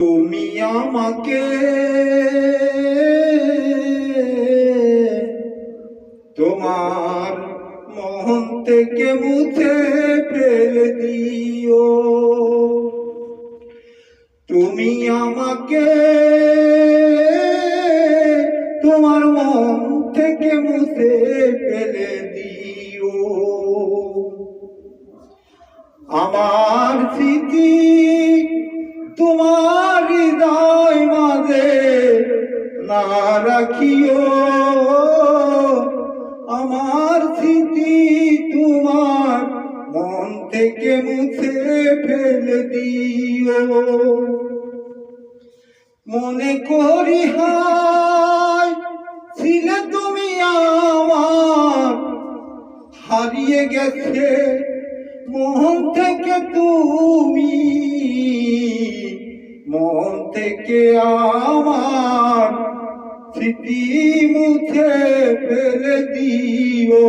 তুমি আমাকে তোমার মন থেকে মুছে ফেলে দিও। তুমি আমাকে তোমার মন থেকে মুছে ফেলে দিও। আমার স্মৃতি তোমার রাখিও। আমার স্মৃতি তোমার মন থেকে মুছে ফেলে দিও। মনে করি হায় ছিলে তুমি আমার। হারিয়ে গেছে মন থেকে তুমি। মন থেকে আমার মুছে ফেলে দিও।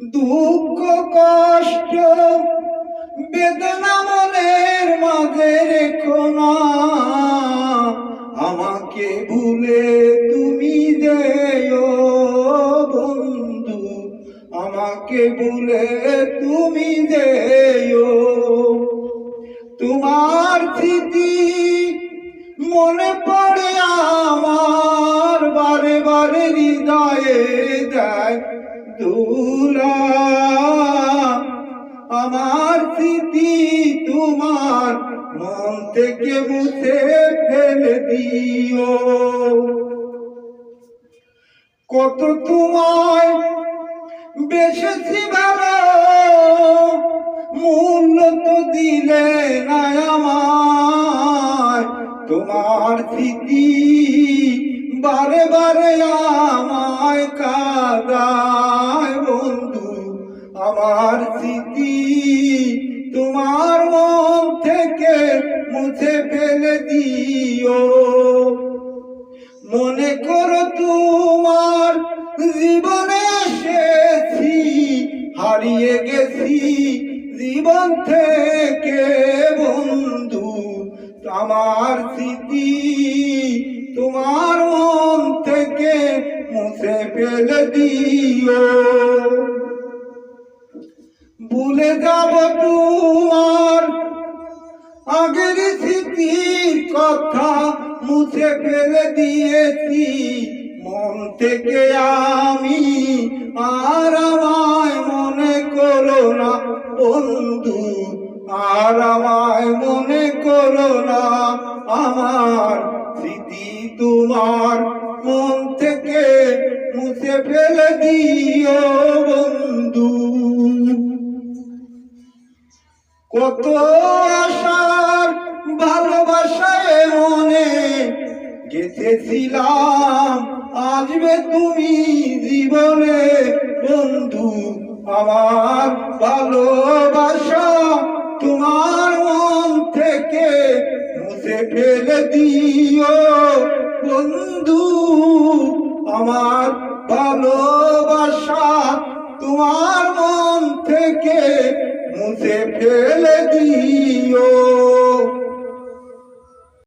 দুঃখ, কষ্ট, বেদনা মনের মাঝে রেখো না। আমাকে ভুলে তুমি যেও বন্ধু, আমাকে ভুলে তুমি যেও তোমার স্মৃতি মনে পড়ে বারে হৃদয়ে যায় দুলা। আমার স্মৃতি তোমার মন থেকে মুছে ফেলে দিও। কত তোমায় বেশি ভালো, মূল্য তো দিলে না আমার। তোমার স্মৃতি বারে বারে আমায় কাদায় বন্ধু, আমার স্মৃতি তোমার মন থেকে মুছে ফেলে দিও। মনে করো তোমার জীবনে এসেছি, হারিয়ে গেছি জীবন থেকে বন্ধু, আমার স্মৃতি মুছে ফেলে দিও। ভুলে যাব তোমার আগের স্মৃতির কথা মুছে ফেলে দিয়েছি। মন থেকে আমি আর আমায় মনে করো না বন্ধু, আর আমায় মনে করো না আমার স্মৃতি। তোমার মন থেকে মুছে ফেলে দিও বন্ধু। কত আশার ভালোবাসায় মনে গেঁথেছিলাম, আসবে তুমি জীবনে বন্ধু। আমার ভালোবাসা তোমার মন থেকে মুছে ফেলে দিও আমার ভালোবাসা তোমার মন থেকে মুছে ফেলে দিও।